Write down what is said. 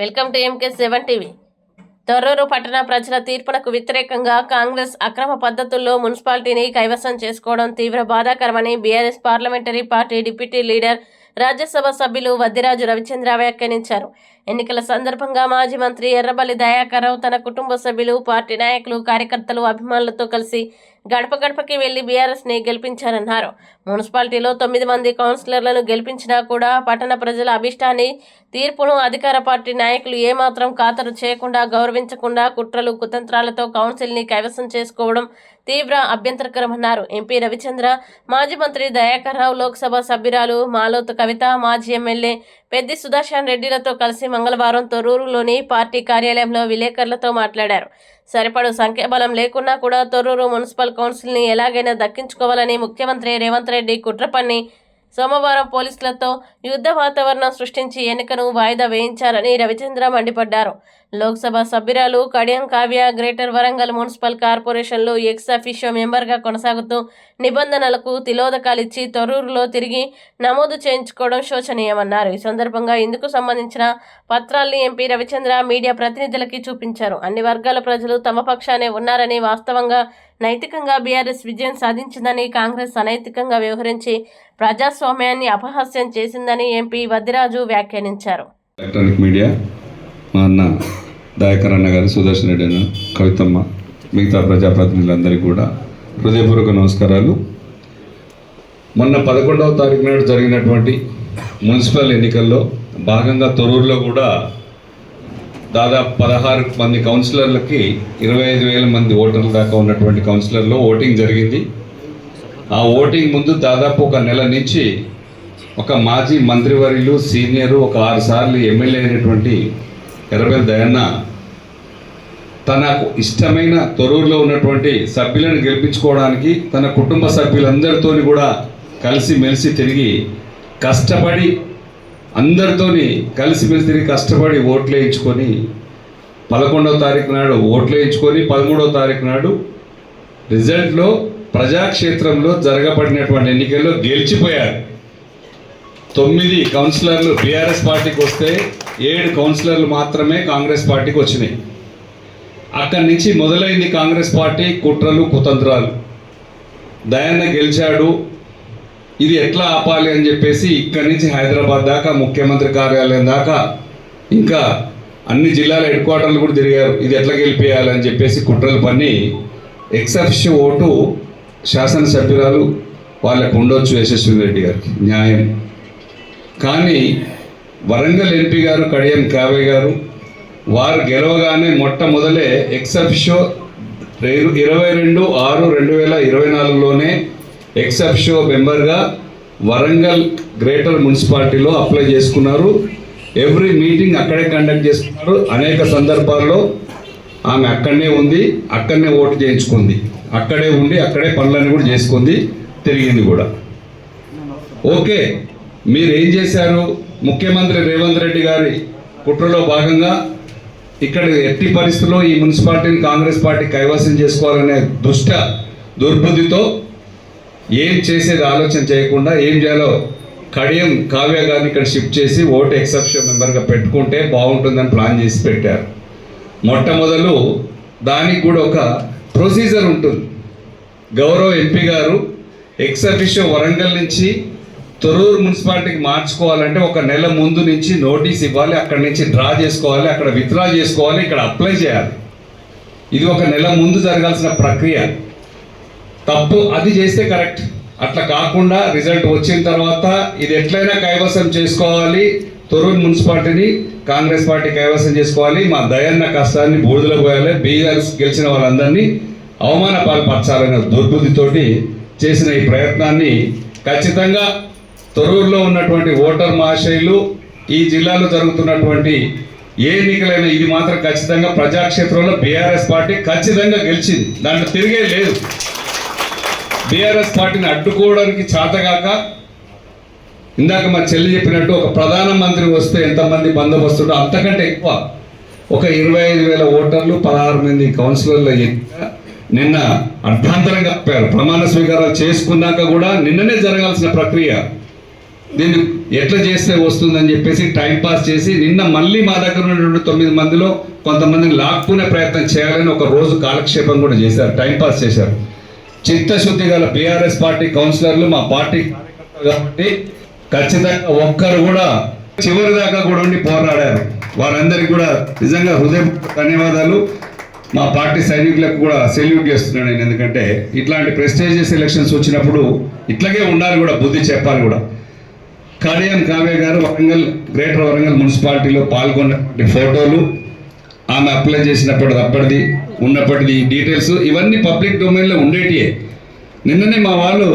Welcome to MK seven TV. Torrur పట్టణ ప్రజల తీర్పునకు వ్యతిరేకంగా కాంగ్రెస్ అక్రమ పద్ధతుల్లో మున్సిపాలిటీని కైవసం చేసుకోవడం తీవ్ర బాధాకరమని BRS parliamentary party deputy leader Rajya Sabha సభ్యులు వద్దిరాజు రవిచంద్ర వ్యాఖ్యానించారు. ఎన్నికల సందర్భంగా మాజీ మంత్రి ఎర్రబల్లి దయాకరరావు తన కుటుంబ సభ్యులు పార్టీ నాయకులు కార్యకర్తలు అభిమానులతో కలిసి గడప గడపకి వెళ్ళి బీఆర్ఎస్ని గెలిపించారన్నారు. మున్సిపాలిటీలో తొమ్మిది మంది కౌన్సిలర్లను గెలిపించినా కూడా పట్టణ ప్రజల అభిష్టాన్ని తీర్పును అధికార పార్టీ నాయకులు ఏమాత్రం ఖాతరు చేయకుండా గౌరవించకుండా కుట్రలు కుతంత్రాలతో కౌన్సిల్ని కైవసం చేసుకోవడం తీవ్ర అభ్యంతరకరమన్నారు. ఎంపీ రవిచంద్ర మాజీ మంత్రి దయాకర్ రావు లోక్సభ సభ్యురాలు మాలోత్ కవిత మాజీ ఎమ్మెల్యే పెద్ది సుదర్శన్ రెడ్డిలతో కలిసి మంగళవారం తొర్రూరులోని పార్టీ కార్యాలయంలో విలేకరులతో మాట్లాడారు. సరిపడు సంఖ్యాబలం లేకున్నా కూడా తొర్రూరు మున్సిపల్ కౌన్సిల్ని ఎలాగైనా దక్కించుకోవాలని ముఖ్యమంత్రి రేవంత్ రెడ్డి కుట్ర పన్ని సోమవారం పోలీసులతో యుద్ధ వాతావరణం సృష్టించి ఎన్నికను వాయిదా వేయించారని రవిచంద్ర మండిపడ్డారు. లోక్సభ సభ్యురాలు కడియం కావ్య గ్రేటర్ వరంగల్ మున్సిపల్ కార్పొరేషన్లో ఎక్స్ అఫీషియో మెంబర్గా కొనసాగుతూ నిబంధనలకు తిలోదకాలిచ్చి తొర్రూరులో తిరిగి నమోదు చేయించుకోవడం శోచనీయమన్నారు. ఈ సందర్భంగా ఇందుకు సంబంధించిన పత్రాల్ని ఎంపీ రవిచంద్ర మీడియా ప్రతినిధులకి చూపించారు. అన్ని వర్గాల ప్రజలు తమ పక్షానే ఉన్నారని వాస్తవంగా నైతికంగా బీఆర్ఎస్ విజయం సాధించిందని కాంగ్రెస్ అనైతికంగా వ్యవహరించి ప్రజాస్వామ్యాన్ని అపహాస్యం చేసిందని ఎంపీ వద్దిరాజు వ్యాఖ్యానించారు. ఎలక్ట్రానిక్ మీడియా మా అన్న దయాకర్ అన్న గారు సుదర్శన్ రెడ్డి అన్న కవితమ్మ మిగతా ప్రజాప్రతినిధులందరికీ కూడా హృదయపూర్వక నమస్కారాలు. మొన్న పదకొండవ తారీఖు నాడు జరిగినటువంటి మున్సిపల్ ఎన్నికల్లో భాగంగా తొరూరులో కూడా దాదాపు పదహారు మంది కౌన్సిలర్లకి ఇరవై ఐదు వేల మంది ఓటర్ల దాకా ఉన్నటువంటి కౌన్సిలర్లో ఓటింగ్ జరిగింది. ఆ ఓటింగ్ ముందు దాదాపు ఒక నెల నుంచి ఒక మాజీ మంత్రివర్యులు సీనియరు ఒక ఆరు సార్లు ఎమ్మెల్యే అయినటువంటి ఎర్రబెల్ దయన్న తనకు ఇష్టమైన తొరూరులో ఉన్నటువంటి సభ్యులను గెలిపించుకోవడానికి తన కుటుంబ సభ్యులందరితో కూడా కలిసి మెలిసి తిరిగి కష్టపడి అందరితోని కలిసిమెలిసి తిరిగి కష్టపడి ఓట్లు వేయించుకొని పదకొండవ తారీఖు నాడు ఓట్లు వేయించుకొని పదమూడవ తారీఖు నాడు రిజల్ట్లో ప్రజాక్షేత్రంలో జరగబడినటువంటి ఎన్నికల్లో గెలిచిపోయారు. తొమ్మిది కౌన్సిలర్లు బీఆర్ఎస్ పార్టీకి వస్తే ఏడు కౌన్సిలర్లు మాత్రమే కాంగ్రెస్ పార్టీకి వచ్చినాయి. అక్కడి నుంచి మొదలైంది కాంగ్రెస్ పార్టీ కుట్రలు కుతంత్రాలు. దయాన్న గెలిచాడు. ఇది ఎట్లా ఆపాలి అని చెప్పేసి ఇక్కడి నుంచి హైదరాబాద్ దాకా ముఖ్యమంత్రి కార్యాలయం దాకా ఇంకా అన్ని జిల్లాల హెడ్ క్వార్టర్లు కూడా తిరిగారు. ఇది ఎట్లా గెలిపేయాలి అని చెప్పేసి కుట్రలు పని ఎక్సెప్ష ఓటు శాసనసభ్యురాలు వాళ్ళకు ఉండొచ్చు యశస్వి రెడ్డి గారికి. న్యాయం. కానీ వరంగల్ ఎంపీ గారు కడియం కావే గారు వారు గెలవగానే మొట్టమొదలే ఎక్సెప్షో ఇరవై రెండు ఆరు రెండు వేల ఇరవై నాలుగులోనే ఎక్సెప్షో మెంబర్గా వరంగల్ గ్రేటర్ మున్సిపాలిటీలో అప్లై చేసుకున్నారు. ఎవ్రీ మీటింగ్ అక్కడే కండక్ట్ చేసుకున్నారు అనేక సందర్భాల్లో ఆమె అక్కడనే ఉంది అక్కడనే ఓటు చేయించుకుంది. అక్కడే ఉండి అక్కడే పనులన్నీ కూడా చేసుకుంది తిరిగింది కూడా. ఓకే. మీరు ఏం చేశారు? ముఖ్యమంత్రి రేవంత్ రెడ్డి గారి కుట్రలో భాగంగా ఇక్కడ ఎట్టి పరిస్థితుల్లో ఈ మున్సిపాలిటీని కాంగ్రెస్ పార్టీ కైవసం చేసుకోవాలనే దుష్ట దుర్బుద్ధితో ఏం చేసేది ఆలోచన చేయకుండా ఏం చేయాలో కడియం కావ్య గారిని ఇక్కడ షిఫ్ట్ చేసి ఓటు ఎక్సెప్షన్ మెంబర్గా పెట్టుకుంటే బాగుంటుందని ప్లాన్ చేసి పెట్టారు. మొట్టమొదలు దానికి కూడా ఒక ప్రొసీజర్ ఉంటుంది. గౌరవ ఎంపీ గారు ఎక్స్ వరంగల్ నుంచి తొర్రూరు మున్సిపాలిటీకి మార్చుకోవాలంటే ఒక నెల ముందు నుంచి నోటీస్ ఇవ్వాలి అక్కడ నుంచి డ్రా చేసుకోవాలి అక్కడ విత్డ్రా చేసుకోవాలి ఇక్కడ అప్లై చేయాలి. ఇది ఒక నెల ముందు జరగాల్సిన ప్రక్రియ. తప్పు అది చేస్తే కరెక్ట్. అట్లా కాకుండా రిజల్ట్ వచ్చిన తర్వాత ఇది ఎట్లయినా కైవసం చేసుకోవాలి. తొరూరు మున్సిపాలిటీని కాంగ్రెస్ పార్టీ కైవసం చేసుకోవాలి. మా దయన్న కష్టాన్ని బూడిదలో పోయాలి. బీఆర్ఎస్ గెలిచిన వాళ్ళందరినీ అవమాన పాల్పరచాలనే దుర్బుద్ధితోటి చేసిన ఈ ప్రయత్నాన్ని ఖచ్చితంగా తొరూరులో ఉన్నటువంటి ఓటర్ మహాశైలు ఈ జిల్లాలో జరుగుతున్నటువంటి ఏ ఎన్నికలైనా ఇది మాత్రం ఖచ్చితంగా ప్రజాక్షేత్రంలో బీఆర్ఎస్ పార్టీ ఖచ్చితంగా గెలిచింది. దాంట్లో తిరిగే లేదు. బీఆర్ఎస్ పార్టీని అడ్డుకోవడానికి చేతగాక ఇందాక మా చెల్లి చెప్పినట్టు ఒక ప్రధానమంత్రి వస్తే ఎంతమంది బందోబస్తుడో అంతకంటే ఎక్కువ ఒక ఇరవై ఐదు వేల ఓటర్లు పదహారు మంది కౌన్సిలర్ల ఎన్నిక నిన్న అర్థాంతరంగా చెప్పారు ప్రమాణ స్వీకారాలు చేసుకున్నాక కూడా నిన్ననే జరగాల్సిన ప్రక్రియ దీన్ని ఎట్లా చేస్తే వస్తుందని చెప్పేసి టైం పాస్ చేసి నిన్న మళ్ళీ మా దగ్గర ఉన్నటువంటి తొమ్మిది మందిలో కొంతమందిని లాక్కునే ప్రయత్నం చేయాలని ఒక రోజు కాలక్షేపం కూడా చేశారు టైం పాస్ చేశారు. చిత్తశుద్ధి గల బీఆర్ఎస్ పార్టీ కౌన్సిలర్లు మా పార్టీ కాబట్టి ఖచ్చితంగా ఒక్కరు కూడా చివరి దాకా కూడా ఉండి పోరాడారు. వారందరికీ కూడా నిజంగా హృదయ ధన్యవాదాలు. మా పార్టీ సైనికులకు కూడా సెల్యూట్ చేస్తున్నాను నేను ఎందుకంటే ఇట్లాంటి ప్రెస్టేజియస్ ఎలక్షన్స్ వచ్చినప్పుడు ఇట్లాగే ఉండాలి కూడా బుద్ధి చెప్పాలి కూడా. కడియం కావ్య గారు వరంగల్ గ్రేటర్ వరంగల్ మున్సిపాలిటీలో పాల్గొన్నటువంటి ఫోటోలు ఆమె అప్లై చేసినప్పటిది అప్పటిది ఉన్నప్పటిది డీటెయిల్స్ ఇవన్నీ పబ్లిక్ డొమైన్లో ఉండేటియే. నిన్ననే మా వాళ్ళు